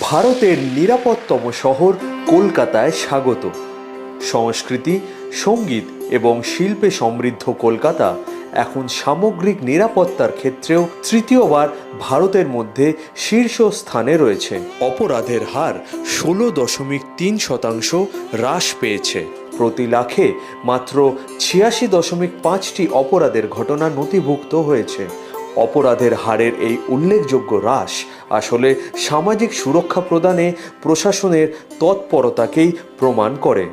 ভারতের নিরাপত্তম শহর কলকাতায় স্বাগত। সংস্কৃতি, সংগীত এবং শিল্পে সমৃদ্ধ কলকাতা এখন সামগ্রিক নিরাপত্তার ক্ষেত্রেও তৃতীয়বার ভারতের মধ্যে শীর্ষ স্থানে রয়েছে। অপরাধের হার ষোলো দশমিক তিন শতাংশ হ্রাস পেয়েছে। প্রতি লাখে মাত্র ছিয়াশি দশমিক পাঁচটি অপরাধের ঘটনা নথিভুক্ত হয়েছে। অপরাধের হারের এই উল্লেখযোগ্য হ্রাস আসলে সামাজিক সুরক্ষা প্রদানে প্রশাসনের তৎপরতাকেই প্রমাণ করে।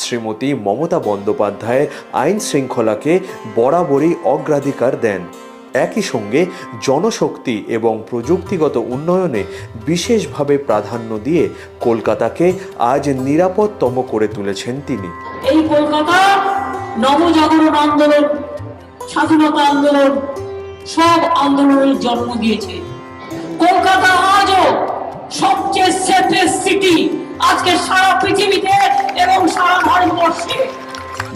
শ্রীমতী মমতা বন্দ্যোপাধ্যায় আইন শৃঙ্খলাকে বরাবরই অগ্রাধিকার দেন। একই সঙ্গে জনশক্তি এবং প্রযুক্তিগত উন্নয়নে বিশেষভাবে প্রাধান্য দিয়ে কলকাতাকে আজ নিরাপদতম করে তুলেছেন তিনি। এই কলকাতা নবজাগরণ আন্দোলন স্বাধীনতা আন্দোলন সব আন্দোলনের জন্ম দিয়েছে। কলকাতা আজও সবচেয়ে সেফেস্ট সিটি আজকে সারা পৃথিবীতে এবং সারা ভারতবর্ষে।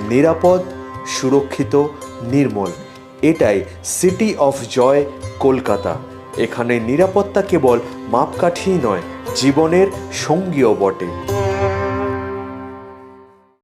নিরাপদ সুরক্ষিত নির্মল। এটাই সিটি অফ জয় কলকাতা। এখানে নিরাপত্তা কেবল মাপকাঠিই নয় জীবনের সঙ্গীও বটে।